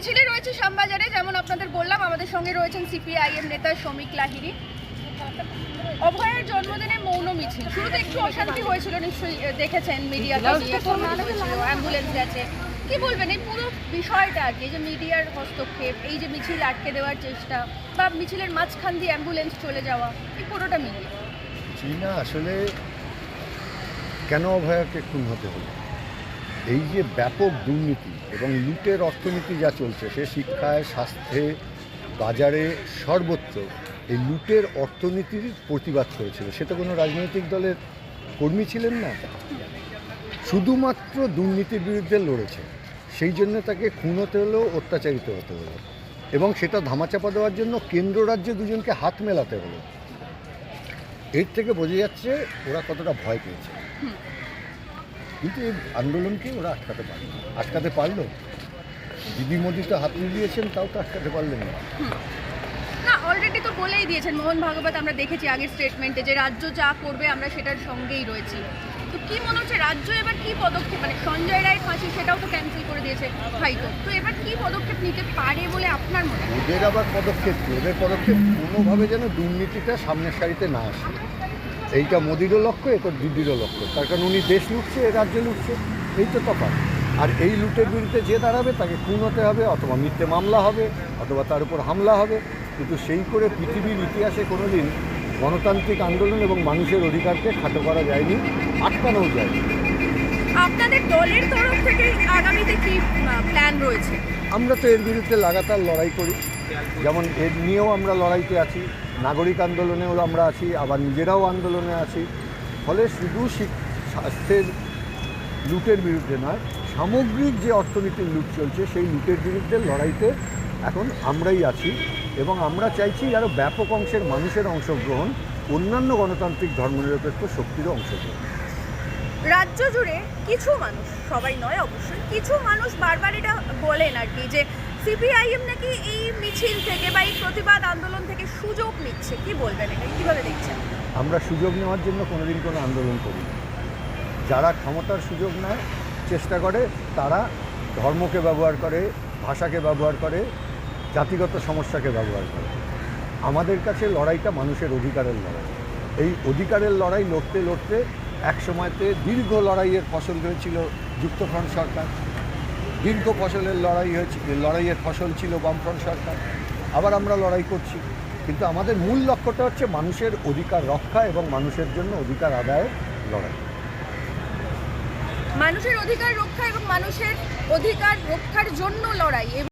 মিছিলে রয়েছে শ্যামবাজারে যেমন আপনাদের বললাম আমাদের সঙ্গে রয়েছেন সিপিআইএম নেতা শ্রমিক লাহিরি অভয়ের জন্মদিনে মৌন মিছিল। শুরুতে একটু অশান্তি হয়েছিল নিশ্চয়ই দেখেছেন মিডিয়াতে। অ্যাম্বুলেন্স গেছে। কি বলবেন এই পুরো বিষয়টা আর কি এই যে মিডিয়ার হস্তক্ষেপ এই যে মিছিল আটকে দেওয়ার চেষ্টা বা মিছিলের মাঝখান দিয়ে অ্যাম্বুলেন্স চলে যাওয়া এই পুরোটা মিলিয়ে। চীনা আসলে কেন অভয়াকে খুন হতে হলো? এই যে ব্যাপক দুর্নীতি এবং লুটের অর্থনীতি যা চলছে, সে শিক্ষায়, স্বাস্থ্যে, বাজারে সর্বত্র এই লুটের অর্থনীতির প্রতিবাদ করেছিল। সেটা কোনো রাজনৈতিক দলের কর্মী ছিলেন না। শুধুমাত্র দুর্নীতির বিরুদ্ধে লড়েছে। সেই জন্য তাকে খুন হতে হলো অত্যাচারিত হতে হলো এবং সেটা ধামাচাপা দেওয়ার জন্য কেন্দ্র রাজ্যে দুজনকে হাত মেলাতে হলো। এর থেকে বোঝা যাচ্ছে ওরা কতটা ভয় পেয়েছে। কিন্তু এই আন্দোলনকে ওরা আটকাতে পারল আটকাতে পারল? দিদি মোদি তো হাত মিলিয়েছেন তাও তো আটকাতে পারলেন না। না অলরেডি তো বলেই দিয়েছেন মোহন ভাগবত আমরা দেখেছি আগের স্টেটমেন্টে যে রাজ্য যা করবে আমরা সেটার সঙ্গেই রয়েছি। তো কি মনে হচ্ছে রাজ্য এবার কি পদক্ষেপ মানে সঞ্জয় রায়ের ফাঁসি সেটাও তো ক্যান্সেল করে দিয়েছে হাইকোর্ট। তো এবার কি পদক্ষেপ নিতে পারে বলে আপনার মনে হয়? ওদের আবার পদক্ষেপ কি ওদের পদক্ষেপ কোনোভাবে যেন দুর্নীতিটা সামনের সারিতে না আসে। এইটা মোদিরও লক্ষ্য এটা দিদিরও লক্ষ্য। তার কারণ উনি দেশ লুটছে এ রাজ্য লুটছে এই তো তফাৎ। আর এই লুটের বিরুদ্ধে যে দাঁড়াবে তাকে খুন হতে হবে অথবা মিথ্যে মামলা হবে অথবা তার উপর হামলা হবে। কিন্তু সেই করে পৃথিবীর ইতিহাসে কোনো দিন গণতান্ত্রিক আন্দোলন এবং মানুষের অধিকারকে খাটো করা যায়নি আটকানোও যায়নি। আপনাদের দলের তরফ থেকে আগামীতে কি প্ল্যান রয়েছে? আমরা তো এর বিরুদ্ধে লাগাতার লড়াই করি। যেমন এর নিয়েও আমরা লড়াইতে আছি, নাগরিক আন্দোলনেও আমরা আছি, আবার নিজেরাও আন্দোলনে আছি। ফলে শুধু স্বাস্থ্যের লুটের বিরুদ্ধে নয়, সামগ্রিক যে অর্থনীতির লুট চলছে, সেই লুটের বিরুদ্ধে লড়াইতে এখন আমরাই আছি এবং আমরা চাইছি আরও ব্যাপক অংশের মানুষের অংশগ্রহণ, অন্যান্য গণতান্ত্রিক ধর্মনিরপেক্ষ শক্তিরও অংশগ্রহণ। রাজ্য জুড়ে কিছু মানুষ, সবাই নয় অবশ্যই, কিছু মানুষ বারবার এটা বলেন আর কি যে সিপিআইএম নাকি এই মিছিল থেকে বা এই প্রতিবাদ আন্দোলন থেকে সুযোগ নিচ্ছে? কি বলবেন এটা কীভাবে দেখছেন? আমরা সুযোগ নেওয়ার জন্য কোনোদিন কোনো আন্দোলন করি যারা ক্ষমতার সুযোগ নেয়, চেষ্টা করে, তারা ধর্মকে ব্যবহার করে, ভাষাকে ব্যবহার করে, জাতিগত সমস্যাকে ব্যবহার করে। আমাদের কাছে লড়াইটা মানুষের অধিকারের লড়াই। এই অধিকারের লড়াই লড়তে লড়তে এক সময়তে দীর্ঘ লড়াইয়ের ফসল হয়েছিল যুক্তফ্রন্ট সরকার। দীর্ঘ ফসলের লড়াই হয়েছে, লড়াইয়ের ফসল ছিল বামফ্রন্ট সরকার। আবার আমরা লড়াই করছি। কিন্তু আমাদের মূল লক্ষ্যটা হচ্ছে মানুষের অধিকার রক্ষা এবং মানুষের জন্য অধিকার আদায়ের লড়াই। মানুষের অধিকার রক্ষা এবং মানুষের অধিকার রক্ষার জন্য লড়াই।